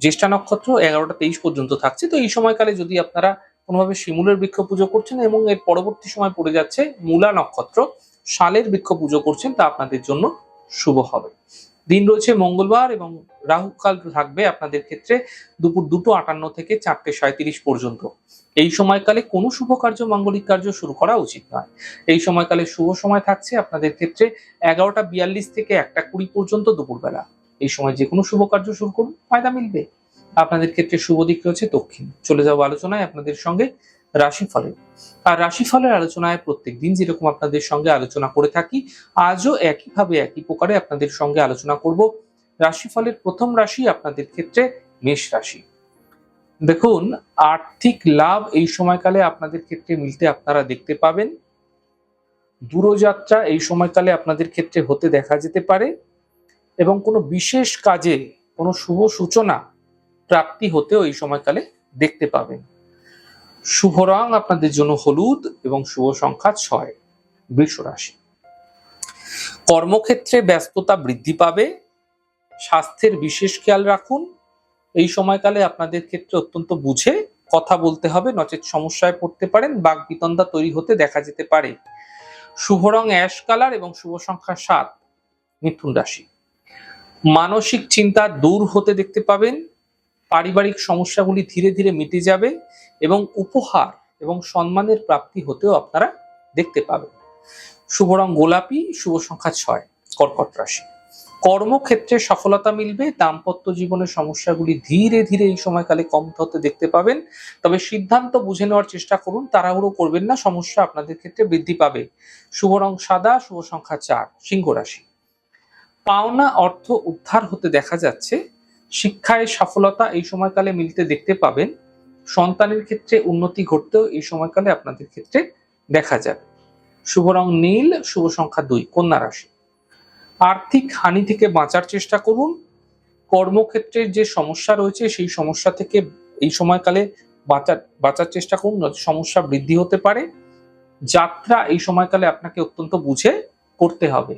জ্যেষ্ঠা নক্ষত্র এগারোটা তেইশ পর্যন্ত থাকছে। তো এই সময়কালে যদি আপনারা কোনোভাবে শিমুলের বৃক্ষ পুজো করছেন এবং এর পরবর্তী সময় পড়ে যাচ্ছে মূলা নক্ষত্র, শালের বৃক্ষ পুজো করছেন, তা আপনাদের জন্য শুভ হবে। দিন রয়েছে মঙ্গলবার এবং রাহুকাল থাকবে আপনাদের ক্ষেত্রে দুপুর দুটো আটান্ন থেকে চারটে সাঁত্রিশ পর্যন্ত। এই সময়কালে কোনো শুভ কার্য, মাঙ্গলিক কার্য শুরু করা উচিত নয়। এই সময়কালে শুভ সময় থাকছে আপনাদের ক্ষেত্রে এগারোটা বিয়াল্লিশ থেকে একটা কুড়ি পর্যন্ত দুপুরবেলা। এই সময় যে কোনো শুভ কার্য শুরু করুন, ফায়দা মিলবে। আপনাদের ক্ষেত্রে শুভ দিক রয়েছে দক্ষিণ। চলে যাব আলোচনায় আপনাদের সঙ্গে রাশিফলে আর রাশিফলের আলোচনায় প্রত্যেক দিন যেরকম আপনাদের সঙ্গে আলোচনা করে থাকি, আজও একইভাবে একই প্রকারে আপনাদের সঙ্গে আলোচনা করব। রাশিফলের প্রথম রাশি আপনাদের ক্ষেত্রে মেষ রাশি। দেখুন, আর্থিক লাভ এই সময়কালে আপনাদের ক্ষেত্রে মিলতে আপনারা দেখতে পাবেন। দূরযাত্রা এই সময়কালে আপনাদের ক্ষেত্রে হতে দেখা যেতে পারে। এবং কোনো বিশেষ কাজে কোনো শুভ সূচনা প্রাপ্তি হতেও এই সময়কালে দেখতে পাবেন। শুভ রং আপনাদের জন্য হলুদ এবং শুভ সংখ্যা ছয়, বৃষ রাশি। কর্মক্ষেত্রে ব্যস্ততা বৃদ্ধি পাবে। স্বাস্থ্যের বিশেষ খেয়াল রাখুন। এই সময়কালে আপনাদের ক্ষেত্রে অত্যন্ত বুঝে কথা বলতে হবে, নচেত সমস্যায় পড়তে পারেন, বাঘ বিতন্দা তৈরি হতে দেখা যেতে পারে। শুভ রং অ্যাশ কালার এবং শুভ সংখ্যা সাত, মিথুন রাশি। মানসিক চিন্তা দূর হতে দেখতে পাবেন, পারিবারিক সমস্যাগুলি ধীরে ধীরে মিটে যাবে এবং উপহার এবং সম্মানের প্রাপ্তি হতেও আপনারা দেখতে পাবেন। শুভ রং গোলাপি, শুভ সংখ্যা ছয়, কর্কট রাশি। কর্মক্ষেত্রে সফলতা মিলবে, দাম্পত্য জীবনের সমস্যাগুলি ধীরে ধীরে এই সময়কালে কম হতে দেখতে পাবেন। তবে সিদ্ধান্ত বুঝে নেওয়ার চেষ্টা করুন, তাড়াহুড়ো করবেন না, সমস্যা আপনাদের ক্ষেত্রে বৃদ্ধি পাবে। শুভ রং সাদা, শুভ সংখ্যা চার, সিংহ রাশি। পাওনা অর্থ উদ্ধার হতে দেখা যাচ্ছে। শিক্ষায় সফলতা এই সময়কালে মিলতে দেখতে পাবেন। সন্তানের ক্ষেত্রে উন্নতি ঘটতেও এই সময়কালে আপনাদের ক্ষেত্রে দেখা যাবে। শুভ রং নীল, শুভ সংখ্যা দুই, কন্যা রাশি। আর্থিক হানি থেকে বাঁচার চেষ্টা করুন। কর্মক্ষেত্রের যে সমস্যা রয়েছে, সেই সমস্যা থেকে এই সময়কালে বাঁচার বাঁচার চেষ্টা করুন সমস্যা বৃদ্ধি হতে পারে। যাত্রা এই সময়কালে আপনাকে অত্যন্ত বুঝে করতে হবে।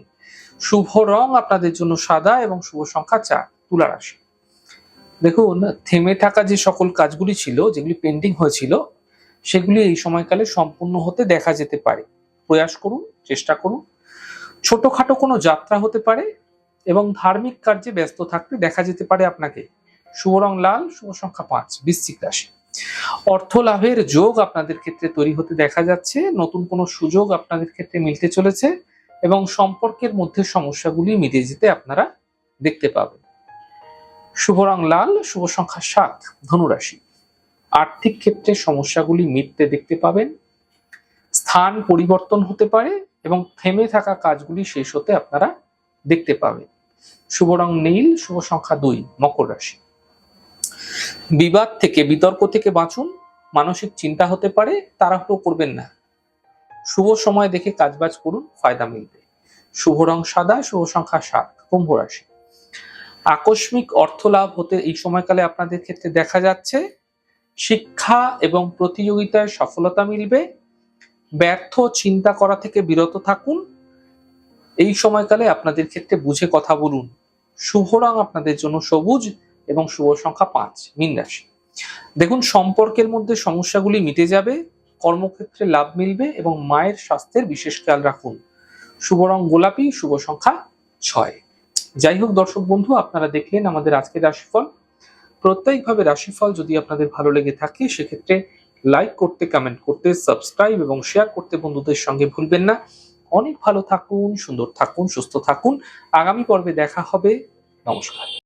শুভ রং আপনাদের জন্য সাদা এবং শুভ সংখ্যা চার, তুলা রাশি। দেখুন, থেমে থাকা যে সকল কাজগুলি ছিল, যেগুলি পেন্ডিং হয়েছিল, সেগুলি এই সময়কালে সম্পূর্ণ হতে দেখা যেতে পারে। প্রয়াস করুন, চেষ্টা করুন। ছোটখাটো কোনো যাত্রা হতে পারে এবং ধার্মিক কার্যে ব্যস্ত থাকতে দেখা যেতে পারে আপনাকে। শুভ রং লাল, শুভ সংখ্যা পাঁচ, বৃশ্চিক রাশি। অর্থ লাভের যোগ আপনাদের ক্ষেত্রে তৈরি হতে দেখা যাচ্ছে। নতুন কোনো সুযোগ আপনাদের ক্ষেত্রে মিলতে চলেছে। এবং সম্পর্কের মধ্যে সমস্যাগুলি মিটে যেতে আপনারা দেখতে পাবেন। শুভ রং লাল, শুভ সংখ্যা সাত, ধনুরাশি। আর্থিক ক্ষেত্রে সমস্যাগুলি মিটতে দেখতে পাবেন। স্থান পরিবর্তন হতে পারে এবং থেমে থাকা কাজগুলি শেষ হতে আপনারা দেখতে পাবেন। শুভ রং নীল, শুভ সংখ্যা দুই, মকর রাশি। বিবাদ থেকে, বিতর্ক থেকে বাঁচুন। মানসিক চিন্তা হতে পারে, তাড়াহুড়ো করবেন না। শুভ সময় দেখে কাজবাজ করুন, ফায়দা মিলবে। শুভ রং সাদা, শুভ সংখ্যা সাত, কুম্ভ রাশি। আকস্মিক অর্থ লাভ হতে এই সময়কালে আপনাদের ক্ষেত্রে দেখা যাচ্ছে, শিক্ষা এবং প্রতিযোগিতায় সফলতা মিলবে, ব্যর্থ চিন্তা করা থেকে বিরত থাকুন, এই সময়কালে আপনাদের ক্ষেত্রে বুঝে কথা বলুন, শুভ রং আপনাদের জন্য সবুজ এবং শুভ সংখ্যা পাঁচ, মিন রাশি। দেখুন, সম্পর্কের মধ্যে সমস্যাগুলি মিটে যাবে কর্মক্ষেত্রে লাভ মিলবে এবং মায়ের স্বাস্থ্যের বিশেষ খেয়াল রাখুন। শুভ রং গোলাপি, শুভ সংখ্যা ছয়। যাই হোক দর্শক বন্ধু, আপনারা দেখলেন আমাদের আজকের রাশিফল। প্রত্যেকভাবে রাশিফল যদি আপনাদের ভালো লেগে থাকে, সেক্ষেত্রে লাইক করতে, কমেন্ট করতে, সাবস্ক্রাইব এবং শেয়ার করতে বন্ধুদের সঙ্গে ভুলবেন না। অনেক ভালো থাকুন, সুন্দর থাকুন, সুস্থ থাকুন। আগামী পর্বে দেখা হবে। নমস্কার।